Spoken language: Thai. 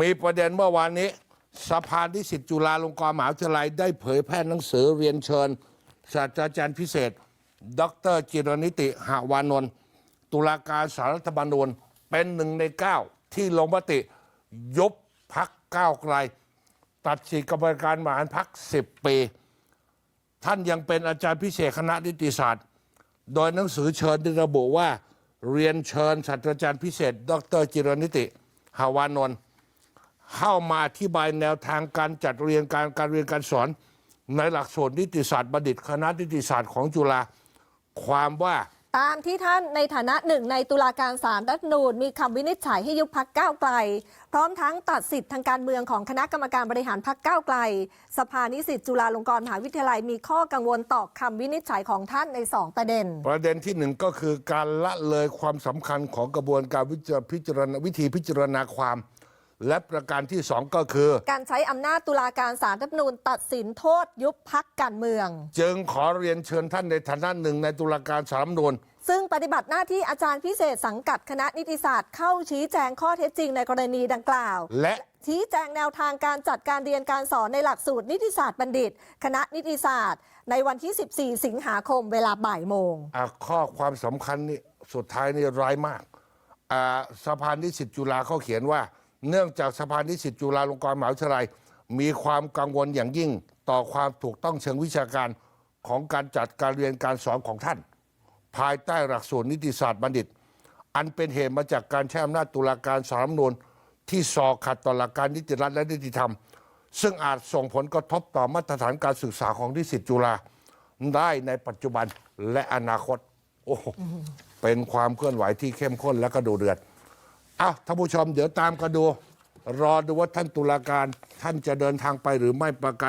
มีประเด็นเมื่อวานนี้ สภานิสิตจุฬาลงกรณ์มหาวิทยาลัยได้เผยแพร่หนังสือเรียนเชิญ ศาสตราจารย์พิเศษ ดรจิรนิติหาวานนท์ตุลาการสารรัฐธรรมนูญเป็นหนึ่งในเก้าที่ลงมติ ยุบพักก้าวไกล ตัดสิทธิกรรมการบริหารพักสิบปี ท่านยังเป็นอาจารย์พิเศษคณะนิติศาสตร์ โดยหนังสือเชิญได้ระบุว่า เรียนเชิญศาสตราจารย์พิเศษ ดรจิรนิติ ฮาวานนท์เข้ามาอธิบายแนวทางการจัดเรียนการการเรียนการสอน ในหลักสูตรนิติศาสตร์บัณฑิตคณะนิติศาสตร์ของจุฬาความว่า ตามที่ท่านในฐานะหนึ่งในตุลาการศาลรัฐนูญมีคำวินิจฉัยให้ยุบพักก้าวไกล พร้อมทั้งตัดสิทธิ์ทางการเมืองของคณะกรรมการบริหารพักก้าวไกล สภานิสิตจุฬาลงกรณ์มหาวิทยาลัยมีข้อกังวลต่อคำวินิจฉัยของท่านในสองประเด็น ประเด็นที่หนึ่งก็คือการละเลยความสำคัญของกระบวนการวิจารพิจารณาวิธีพิจารณาความ และประการที่สองก็คือ การใช้อำนาจตุลาการศาลรัฐธรรมนูญตัดสินโทษยุบพักการเมือง จึงขอเรียนเชิญท่านในฐานะหนึ่งในตุลาการสารรัฐธรรมนูญซึ่งปฏิบัติหน้าที่อาจารย์พิเศษสังกัดคณะนิติศาสตร์เข้าชี้แจงข้อเท็จจริงในกรณีดังกล่าว และชี้แจงแนวทางการจัดการเรียนการสอนในหลักสูตรนิติศาสตร์บัณฑิต คณะนิติศาสตร์ ในวันที่ 14 สิงหาคมเวลาบ่ายโมงอะข้อความสำคัญนี่สุดท้ายนี่ร้ายมากอ่าสภานิสิตจุฬาเขาเขียนว่า เนื่องจากสภานิสิตจุฬาลงกรณ์มหาวิทยาลัย มีความกังวลอย่างยิ่งต่อความถูกต้องเชิงวิชาการของการจัดการเรียนการสอนของท่าน ภายใต้หลักสูตรนิติศาสตร์บัณฑิต อันเป็นเหตุมาจากการใช้อำนาจตุลาการสารรัฐธรรมนูญที่สอขัดต่อหลักการนิติรัฐและนิติธรรม ซึ่งอาจส่งผลกระทบต่อมาตรฐานการศึกษาของนิสิตจุฬาได้ในปัจจุบันและอนาคต โอ้โหเป็นความเคลื่อนไหวที่เข้มข้นและก็ดูเดือด อ้าวท่านผู้ชมเดี๋ยวตามกันดู รอดูว่าท่านตุลาการท่านจะเดินทางไปหรือไม่ประกาศ